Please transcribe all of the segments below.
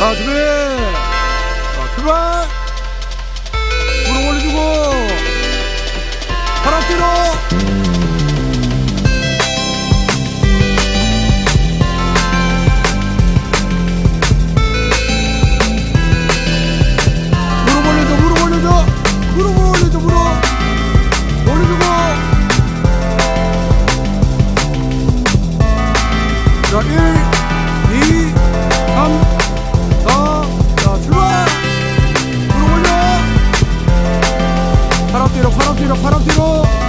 Acmi! 파랑띠로 파랑띠로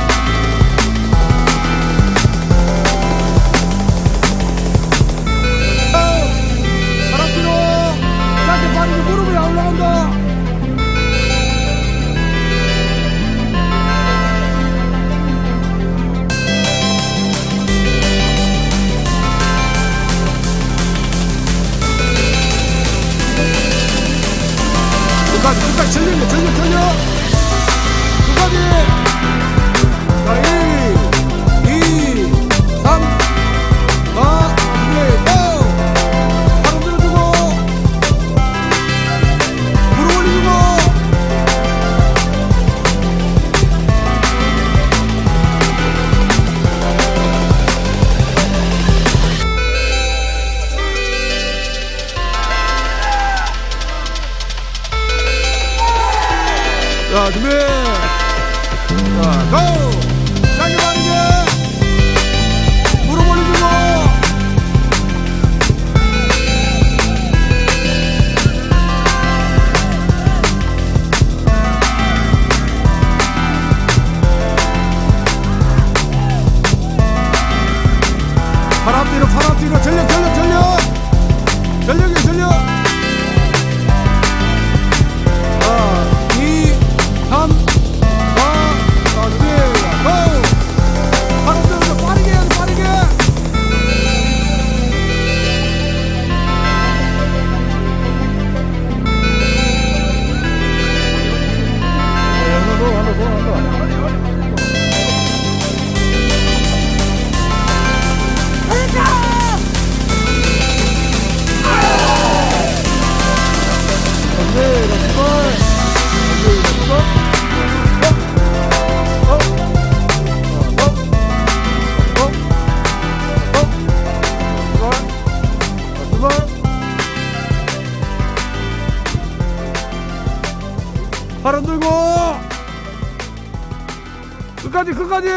끝까지!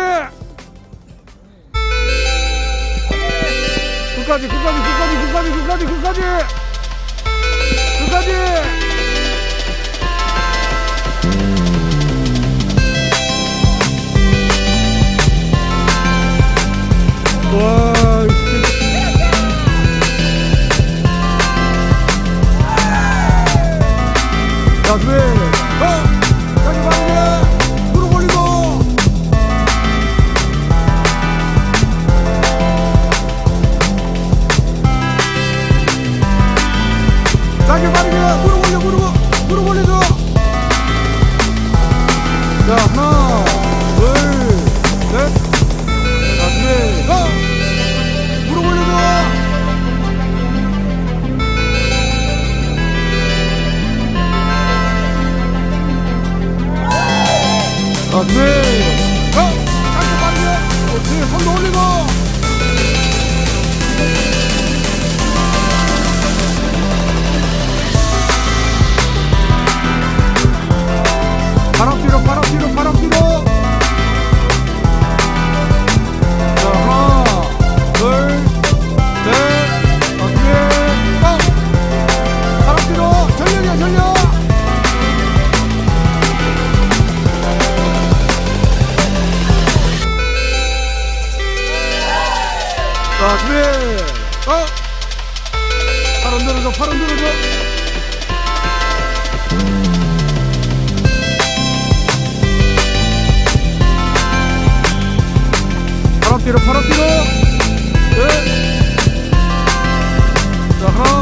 끝까지 끝까지 끝까지 끝까지 끝까지 끝까지! 끝까지! 끝까지. 빠르게 빠르게 무릎 올려 무릎. 무릎 올려줘. 자 하나 둘셋. 다시 고 네. 무릎 올려줘. 다시 바로 누르죠. 바로 뛰어 바로 뛰어. 네. 자 하나.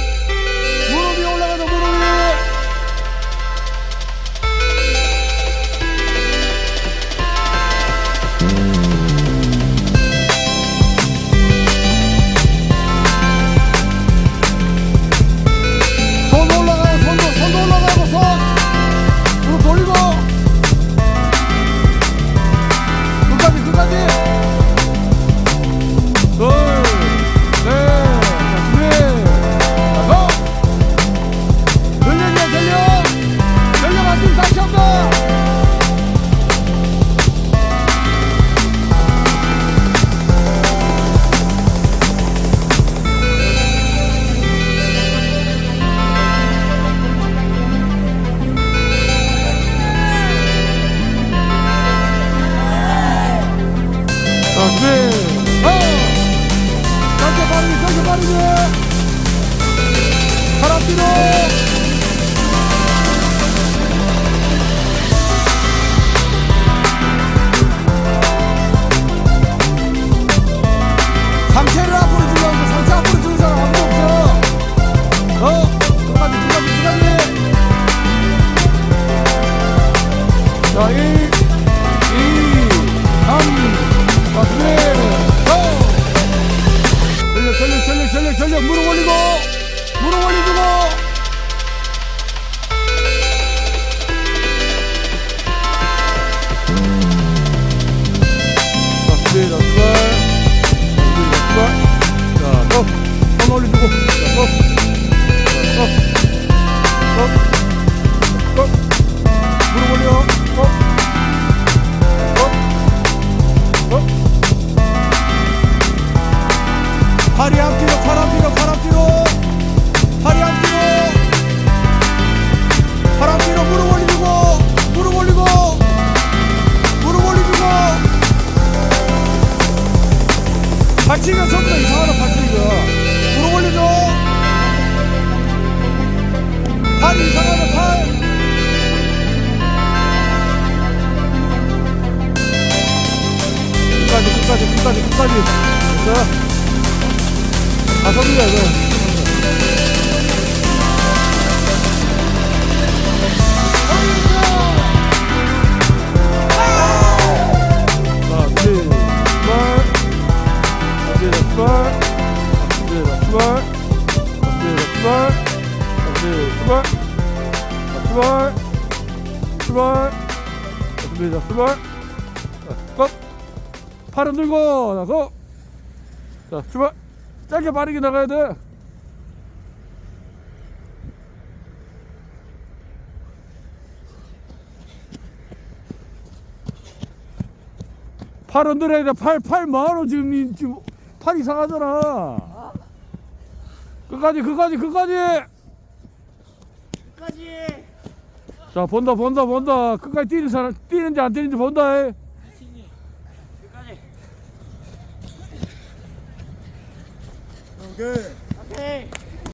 빠르게, 짧게 빠르게! 팔 앞뒤로! 전력 무릎 올리고 무릎 올려주고. 자 준비 자 출발. 준비 자 출발. 자손 올려주고. 자손자손손 발치기가 전부 다 이상하다 발치기가. 무릎 올리죠? 팔이 이상하다 팔 끝까지 끝까지 끝까지 끝까지. 자 다섯 개야 이거 출발. 자, 컷. 팔은 들고 나서. 자, 출발. 짧게 빠르게 나가야 돼. 팔 흔들어야 돼. 팔, 팔 뭐하노 지금, 이- 지금 팔 이상하잖아. 끝까지, 끝까지, 끝까지. 끝까지 자, 본다, 본다, 본다. 끝까지 뛰는 사람, 뛰는지 안 뛰는지 본다. 해. 끝까지 오케이. 오케이